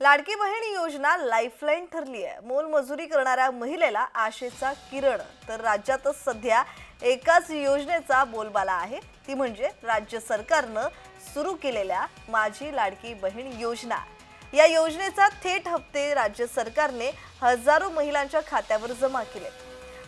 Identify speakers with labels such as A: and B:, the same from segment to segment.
A: लाडकी बहीण योजना लाईफलाईन ठरली आहे. मोलमजुरी करणाऱ्या महिलेला आशेचा किरण. तर राज्यातच सध्या एकाच योजनेचा बोलबाला आहे. ती म्हणजे राज्य सरकारनं सुरू केलेल्या माझी लाडकी बहीण योजना. या योजनेचा थेट हप्ते राज्य सरकारने हजारो महिलांच्या खात्यावर जमा केले.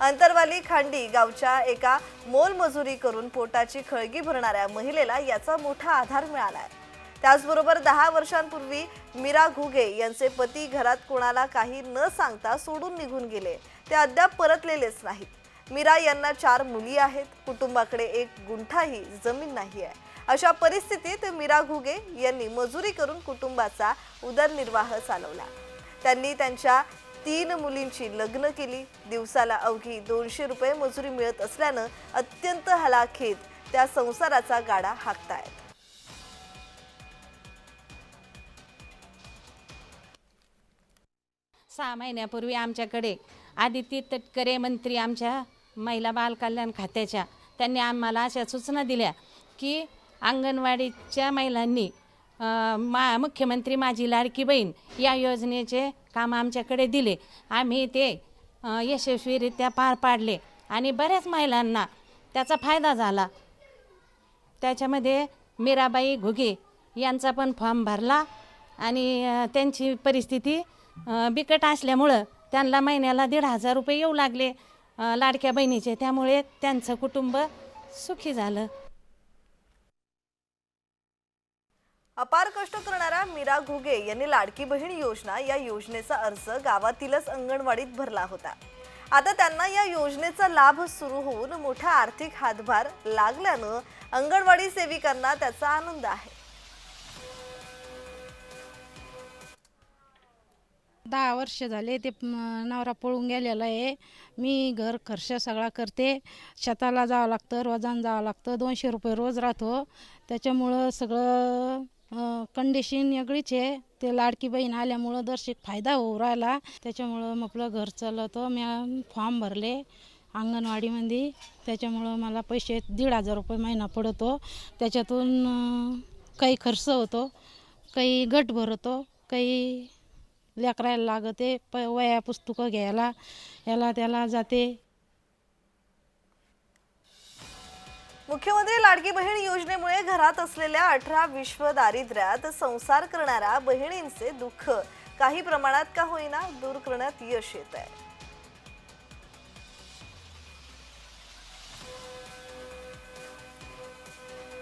A: अंतरवाली खांडी गावच्या एका मोलमजुरी करून पोटाची खळगी भरणाऱ्या महिलेला याचा मोठा आधार मिळाला आहे. त्याचबरोबर दहा वर्षांपूर्वी मीरा घुगे यांचे पती घरात कोणाला काही न सांगता सोडून निघून गेले. ते अद्याप परतलेलेच नाहीत. मीरा यांना चार मुली आहेत. कुटुंबाकडे एक गुंठाही जमीन नाही आहे. अशा परिस्थितीत मीरा घुगे यांनी मजुरी करून कुटुंबाचा उदरनिर्वाह चालवला. त्यांनी त्यांच्या तीन मुलींची लग्न केली. दिवसाला अवघी दोनशे रुपये मजुरी मिळत असल्यानं अत्यंत हलाखीत त्या संसाराचा गाडा हाकतायत.
B: सहा महिन्यापूर्वी आमच्याकडे आदिती तटकरे मंत्री आमच्या महिला बालकल्याण खात्याच्या त्यांनी आम्हाला अशा सूचना दिल्या की अंगणवाडीच्या महिलांनी मा मुख्यमंत्री माझी लाडकी बहीण या योजनेचे काम आमच्याकडे दिले. आम्ही ते यशस्वीरित्या पार पाडले आणि बऱ्याच महिलांना त्याचा फायदा झाला. त्याच्यामध्ये मीराबाई घुगे यांचा पण फॉर्म भरला आणि त्यांची परिस्थिती बिकट असल्यामुळं त्यांना महिन्याला दीड हजार रुपये येऊ लागले लाडक्या बहिणीचे. त्यामुळे त्यांचं कुटुंब सुखी झालं.
A: अपार कष्ट करणाऱ्या मीरा घुगे यांनी लाडकी बहीण योजना या योजनेचा अर्ज गावातीलच अंगणवाडीत भरला होता. आता त्यांना या योजनेचा लाभ सुरू होऊन मोठा आर्थिक हातभार लागल्यानं अंगणवाडी सेविकांना त्याचा आनंद आहे.
C: दहा वर्ष झाले ते नवरा पळून गेलेला आहे. मी घर खर्च सगळा करते. शेताला जावं लागतं रोजानं जावं लागतं. दोनशे रुपये रोज राहतो. त्याच्यामुळं सगळं कंडिशन वेगळीच आहे. ते लाडकी बहीण आल्यामुळं दर्शिक फायदा होऊ राहिला. त्याच्यामुळं मग आपलं घर चालवतो. मी फॉर्म भरले अंगणवाडीमध्ये. त्याच्यामुळं मला पैसे दीड हजार रुपये महिना पडतो. त्याच्यातून काही खर्च होतो काही गट भरतो काही लेकरायला लागते प वया पुस्तकं घ्यायला याला त्याला जाते.
A: मुख्यमंत्री लाडकी बहीण योजनेमुळे घरात असलेल्या अठरा विश्व दारिद्र्यात संसार करणाऱ्या बहिणींचे दुःख काही प्रमाणात का होईना दूर करण्यात यश येत आहे